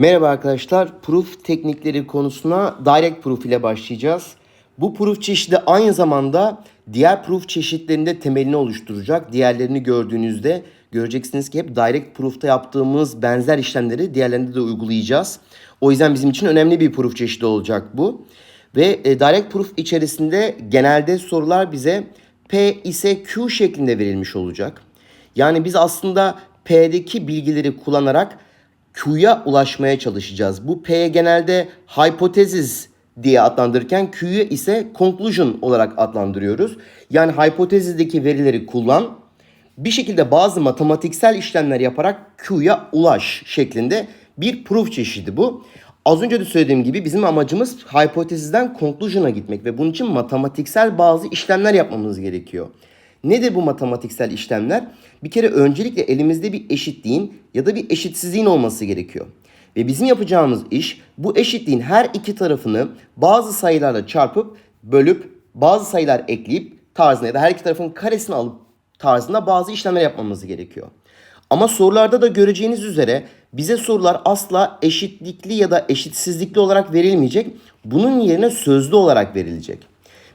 Merhaba arkadaşlar. Proof teknikleri konusuna direct proof ile başlayacağız. Bu proof çeşidi aynı zamanda diğer proof çeşitlerinde temelini oluşturacak. Diğerlerini gördüğünüzde göreceksiniz ki hep direct proof'ta yaptığımız benzer işlemleri diğerlerinde de uygulayacağız. O yüzden bizim için önemli bir proof çeşidi olacak bu. Ve e, direct proof içerisinde genelde sorular bize P ise Q şeklinde verilmiş olacak. Yani biz aslında P'deki bilgileri kullanarak Q'ya ulaşmaya çalışacağız. Bu P'ye genelde hypothesis diye adlandırırken Q'yu ise conclusion olarak adlandırıyoruz. Yani hypothesis'deki verileri kullan, bir şekilde bazı matematiksel işlemler yaparak Q'ya ulaş şeklinde bir proof çeşidi bu. Az önce de söylediğim gibi bizim amacımız hypothesis'den conclusion'a gitmek ve bunun için matematiksel bazı işlemler yapmamız gerekiyor. Nedir bu matematiksel işlemler? Bir kere öncelikle elimizde bir eşitliğin ya da bir eşitsizliğin olması gerekiyor. Ve bizim yapacağımız iş bu eşitliğin her iki tarafını bazı sayılarla çarpıp bölüp bazı sayılar ekleyip tarzına ya da her iki tarafın karesini alıp tarzında bazı işlemler yapmamız gerekiyor. Ama sorularda da göreceğiniz üzere bize sorular asla eşitlikli ya da eşitsizlikli olarak verilmeyecek. Bunun yerine sözlü olarak verilecek.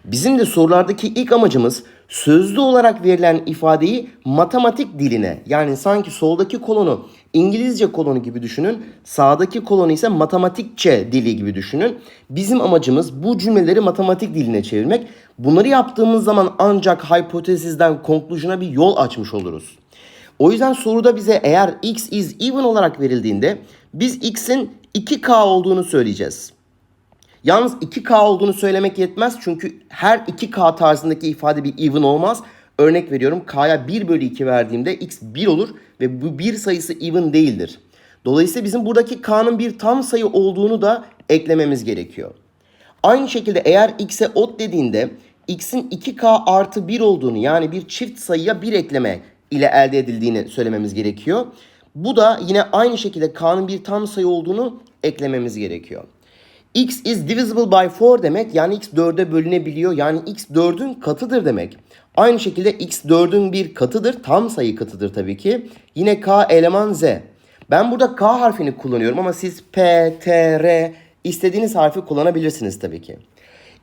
Bizim de sorulardaki ilk amacımız sözlü olarak verilen ifadeyi matematik diline yani sanki soldaki kolonu İngilizce kolonu gibi düşünün. Sağdaki kolonu ise matematikçe dili gibi düşünün. Bizim amacımız bu cümleleri matematik diline çevirmek. Bunları yaptığımız zaman ancak hipotezisten conclusion'a bir yol açmış oluruz. O yüzden soruda bize eğer x is even olarak verildiğinde biz x'in 2k olduğunu söyleyeceğiz. Yalnız 2K olduğunu söylemek yetmez çünkü her 2K tarzındaki ifade bir even olmaz. Örnek veriyorum K'ya 1 bölü 2 verdiğimde X 1 olur ve bu 1 sayısı even değildir. Dolayısıyla bizim buradaki K'nın bir tam sayı olduğunu da eklememiz gerekiyor. Aynı şekilde eğer X'e ot dediğinde X'in 2K artı 1 olduğunu yani bir çift sayıya 1 ekleme ile elde edildiğini söylememiz gerekiyor. Bu da yine aynı şekilde K'nın bir tam sayı olduğunu eklememiz gerekiyor. X is divisible by 4 demek yani x 4'e bölünebiliyor yani x 4'ün katıdır demek. Aynı şekilde x 4'ün bir katıdır tam sayı katıdır tabii ki. Yine k eleman z. Ben burada k harfini kullanıyorum ama siz p, t, r istediğiniz harfi kullanabilirsiniz tabii ki.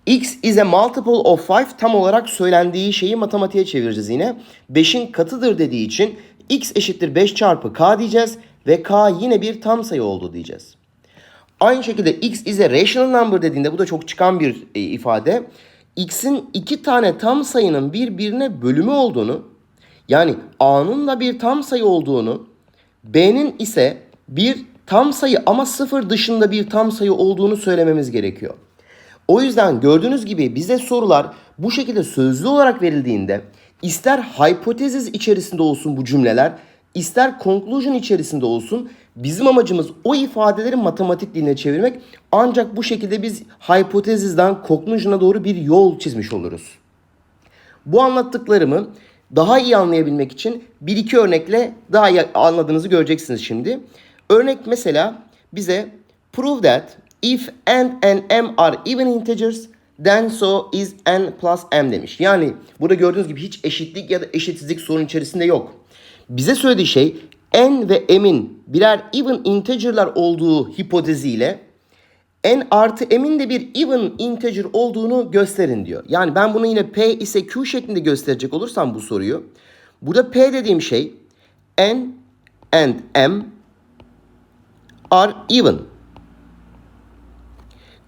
X is a multiple of 5 tam olarak söylendiği şeyi matematiğe çevireceğiz yine. 5'in katıdır dediği için x eşittir 5 çarpı k diyeceğiz ve k yine bir tam sayı oldu diyeceğiz. Aynı şekilde x is a rational number dediğinde bu da çok çıkan bir e, ifade. x'in iki tane tam sayının birbirine bölümü olduğunu yani a'nın da bir tam sayı olduğunu b'nin ise bir tam sayı ama sıfır dışında bir tam sayı olduğunu söylememiz gerekiyor. O yüzden gördüğünüz gibi bize sorular bu şekilde sözlü olarak verildiğinde ister hypothesis içerisinde olsun bu cümleler ister conclusion içerisinde olsun bizim amacımız o ifadeleri matematik diline çevirmek. Ancak bu şekilde biz hypothesis'den conclusion'a doğru bir yol çizmiş oluruz. Bu anlattıklarımı daha iyi anlayabilmek için bir iki örnekle daha iyi anladığınızı göreceksiniz şimdi. Örnek mesela bize prove that if n and m are even integers then so is n plus m demiş. Yani burada gördüğünüz gibi hiç eşitlik ya da eşitsizlik sorun içerisinde yok. Bize söylediği şey n ve m'in birer even integer'lar olduğu hipoteziyle n artı m'in de bir even integer olduğunu gösterin diyor. Yani ben bunu yine p ise q şeklinde gösterecek olursam bu soruyu. Burada p dediğim şey n and m are even.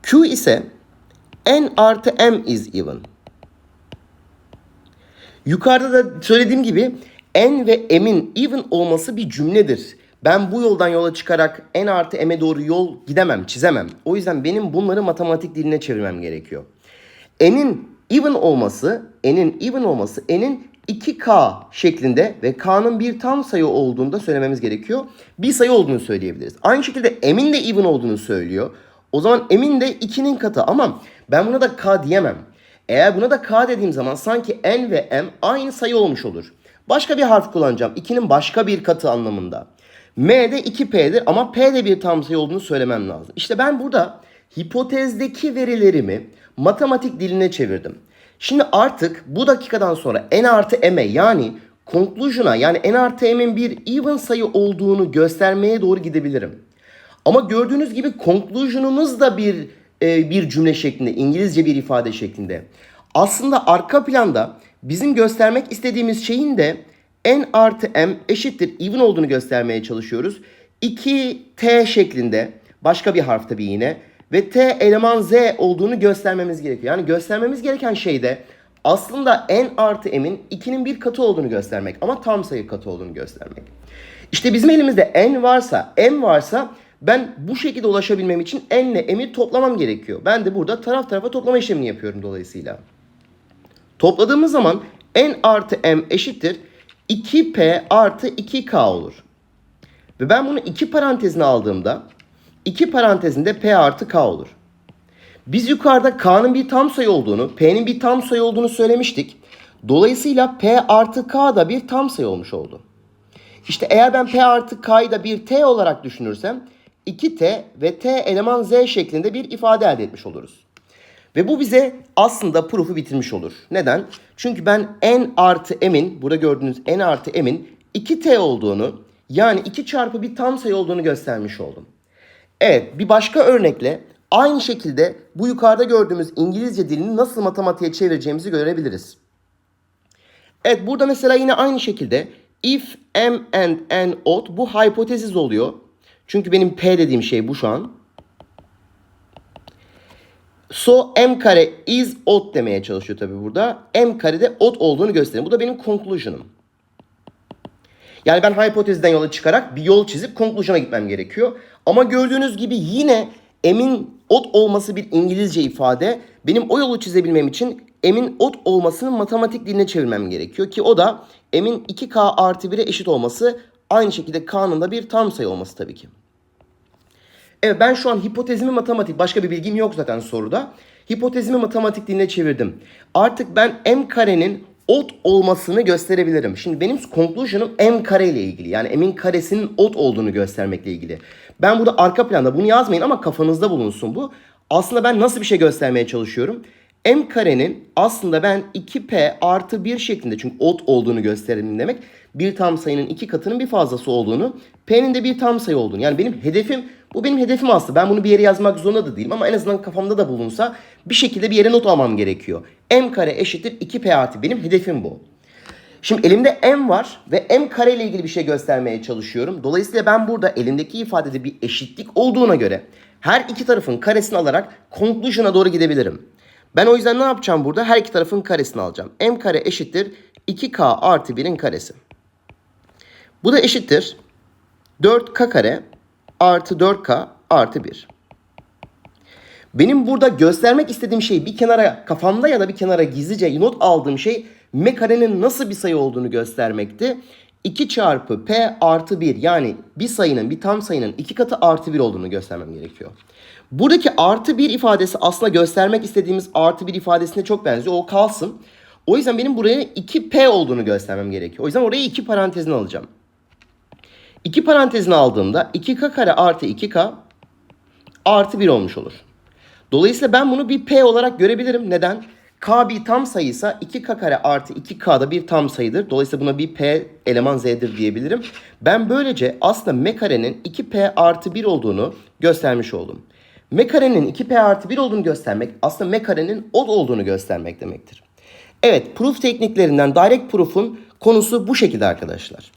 q ise n artı m is even. Yukarıda da söylediğim gibi n ve m'in even olması bir cümledir. Ben bu yoldan yola çıkarak n artı m'e doğru yol gidemem, çizemem. O yüzden benim bunları matematik diline çevirmem gerekiyor. n'in even olması, n'in even olması, n'in 2k şeklinde ve k'nın bir tam sayı olduğunda söylememiz gerekiyor. Bir sayı olduğunu söyleyebiliriz. Aynı şekilde m'in de even olduğunu söylüyor. O zaman m'in de 2'nin katı ama ben buna da k diyemem. Eğer buna da k dediğim zaman sanki n ve m aynı sayı olmuş olur. Başka bir harf kullanacağım. 2'nin başka bir katı anlamında. M de 2P'dir ama P de bir tam sayı olduğunu söylemem lazım. İşte ben burada hipotezdeki verilerimi matematik diline çevirdim. Şimdi artık bu dakikadan sonra n artı m'e yani conclusion'a yani n artı m'in bir even sayı olduğunu göstermeye doğru gidebilirim. Ama gördüğünüz gibi conclusion'umuz da bir e, bir cümle şeklinde, İngilizce bir ifade şeklinde. Aslında arka planda bizim göstermek istediğimiz şeyin de n artı m eşittir even olduğunu göstermeye çalışıyoruz. 2t şeklinde başka bir harf tabii yine ve t eleman z olduğunu göstermemiz gerekiyor. Yani göstermemiz gereken şey de aslında n artı m'in 2'nin bir katı olduğunu göstermek ama tam sayı katı olduğunu göstermek. İşte bizim elimizde n varsa, m varsa ben bu şekilde ulaşabilmem için n ile m'i toplamam gerekiyor. Ben de burada taraf tarafa toplama işlemini yapıyorum dolayısıyla. Topladığımız zaman n artı m eşittir 2p artı 2k olur. Ve ben bunu iki parantezine aldığımda iki parantezinde p artı k olur. Biz yukarıda k'nın bir tam sayı olduğunu, p'nin bir tam sayı olduğunu söylemiştik. Dolayısıyla p artı k da bir tam sayı olmuş oldu. İşte eğer ben p artı k'yı da bir t olarak düşünürsem 2t ve t eleman z şeklinde bir ifade elde etmiş oluruz. Ve bu bize aslında proof'u bitirmiş olur. Neden? Çünkü ben n artı m'in, burada gördüğünüz n artı m'in 2t olduğunu yani 2 çarpı bir tam sayı olduğunu göstermiş oldum. Evet bir başka örnekle aynı şekilde bu yukarıda gördüğümüz İngilizce dilini nasıl matematiğe çevireceğimizi görebiliriz. Evet burada mesela yine aynı şekilde if m and n odd bu hipotezis oluyor. Çünkü benim p dediğim şey bu şu an. So m kare is odd demeye çalışıyor tabii burada. m karede odd olduğunu gösteriyor. Bu da benim conclusion'um. Yani ben hipotezden yola çıkarak bir yol çizip conclusion'a gitmem gerekiyor. Ama gördüğünüz gibi yine m'in odd olması bir İngilizce ifade. Benim o yolu çizebilmem için m'in odd olmasını matematik diline çevirmem gerekiyor. Ki o da m'in 2k artı 1'e eşit olması. Aynı şekilde k'nın da bir tam sayı olması tabii ki. Evet ben şu an hipotezimi matematik başka bir bilgim yok zaten soruda. Hipotezimi matematik diline çevirdim. Artık ben m karenin odd olmasını gösterebilirim. Şimdi benim conclusion'um m kare ile ilgili. Yani m'in karesinin odd olduğunu göstermekle ilgili. Ben burada arka planda bunu yazmayın ama kafanızda bulunsun bu. Aslında ben nasıl bir şey göstermeye çalışıyorum? m karenin aslında ben 2p artı 1 şeklinde çünkü odd olduğunu gösterelim demek. Bir tam sayının iki katının bir fazlası olduğunu, p'nin de bir tam sayı olduğunu. Yani benim hedefim, bu benim hedefim aslında. Ben bunu bir yere yazmak zorunda da değilim ama en azından kafamda da bulunsa bir şekilde bir yere not almam gerekiyor. m kare eşittir 2p artı benim hedefim bu. Şimdi elimde m var ve m kare ile ilgili bir şey göstermeye çalışıyorum. Dolayısıyla ben burada elimdeki ifadede bir eşitlik olduğuna göre her iki tarafın karesini alarak conclusion'a doğru gidebilirim. Ben o yüzden ne yapacağım burada? Her iki tarafın karesini alacağım. m kare eşittir 2k artı 1'in karesi. Bu da eşittir 4k kare artı 4k artı 1. Benim burada göstermek istediğim şey bir kenara kafamda ya da bir kenara gizlice not aldığım şey m karenin nasıl bir sayı olduğunu göstermekti. 2 çarpı p artı 1 yani bir sayının bir tam sayının iki katı artı 1 olduğunu göstermem gerekiyor. Buradaki artı 1 ifadesi aslında göstermek istediğimiz artı 1 ifadesine çok benziyor. O kalsın. O yüzden benim buraya 2p olduğunu göstermem gerekiyor. O yüzden orayı 2 parantezine alacağım. 2 parantezine aldığımda 2k kare artı 2k artı 1 olmuş olur. Dolayısıyla ben bunu bir p olarak görebilirim. Neden? k bir tam sayıysa 2k kare artı 2k da bir tam sayıdır. Dolayısıyla buna bir p eleman z'dir diyebilirim. Ben böylece aslında m karenin 2p artı 1 olduğunu göstermiş oldum. m karenin 2p artı 1 olduğunu göstermek aslında m karenin odd olduğunu göstermek demektir. Evet proof tekniklerinden direct proof'un konusu bu şekilde arkadaşlar.